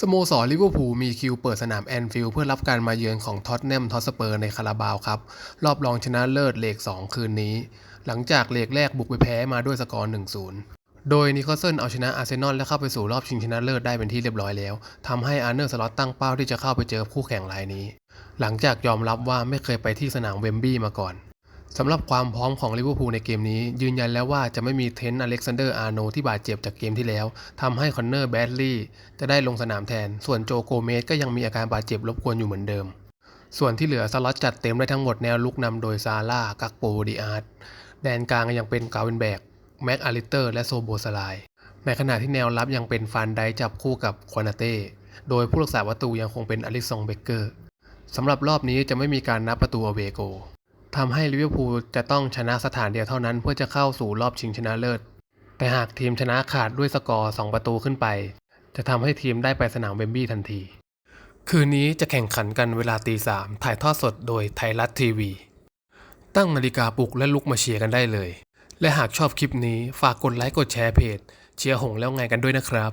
สโมสรลิเวอร์พูลมีคิวเปิดสนามแอนฟิลด์เพื่อรับการมาเยือนของท็อตแนมทอสเปอร์ในคาราบาวครับ รอบรองชนะเลิศเลก2 คืนนี้ หลังจากเลกแรกบุกไปแพ้มาด้วยสกอร์ 1-0 โดยนิโคลเซนเอาชนะอาร์เซนอลและเข้าไปสู่รอบชิงชนะเลิศได้เป็นที่เรียบร้อยแล้วทำให้อาร์เนอร์สล็อตตั้งเป้าที่จะเข้าไปเจอคู่แข่งรายนี้ หลังจากยอมรับว่าไม่เคยไปที่สนามเวมบลีย์มาก่อน สำหรับความพร้อมของลิเวอร์พูลในเกมนี้ ยืนยันแล้วว่าจะไม่มีเทนต์อเล็กซานเดอร์อาร์โนที่บาดเจ็บจากเกมที่แล้วทำให้คอนเนอร์แบดลีย์จะได้ลงสนามแทน ส่วนโจโกเมสก็ยังมีอาการบาดเจ็บรบกวนอยู่เหมือนเดิม ส่วนที่เหลือสล็อตจัดเต็มได้ทั้งหมดแนวลุกนำโดยซาร่ากักโปดีอาร์ตแดนกลางยังเป็นกาเวนแบกแม็กอาริเตอร์และโซโบสไลในขณะที่แนวรับยังเป็นฟานไดจับคู่กับควานาเต้โดยผู้รักษาประตูยังคงเป็นอลิซองเบเกอร์สำหรับรอบนี้จะไม่มีการนับประตูอเวโก ทำให้ลิเวอร์พูลจะต้องชนะสถานเดียวเท่านั้นเพื่อจะเข้าสู่รอบชิงชนะเลิศ แต่หากทีมชนะขาดด้วยสกอร์ 2 ประตูขึ้นไป จะทำให้ทีมได้ไปสนามเวมบลีย์ทันที คืนนี้จะแข่งขันกันเวลาตีสามถ่ายทอดสดโดยไทยรัฐทีวี ตั้งนาฬิกาปลุกและลุกมาเชียร์กันได้เลย และหากชอบคลิปนี้ฝากกดไลค์กดแชร์เพจ เชียร์หงแล้วไงกันด้วยนะครับ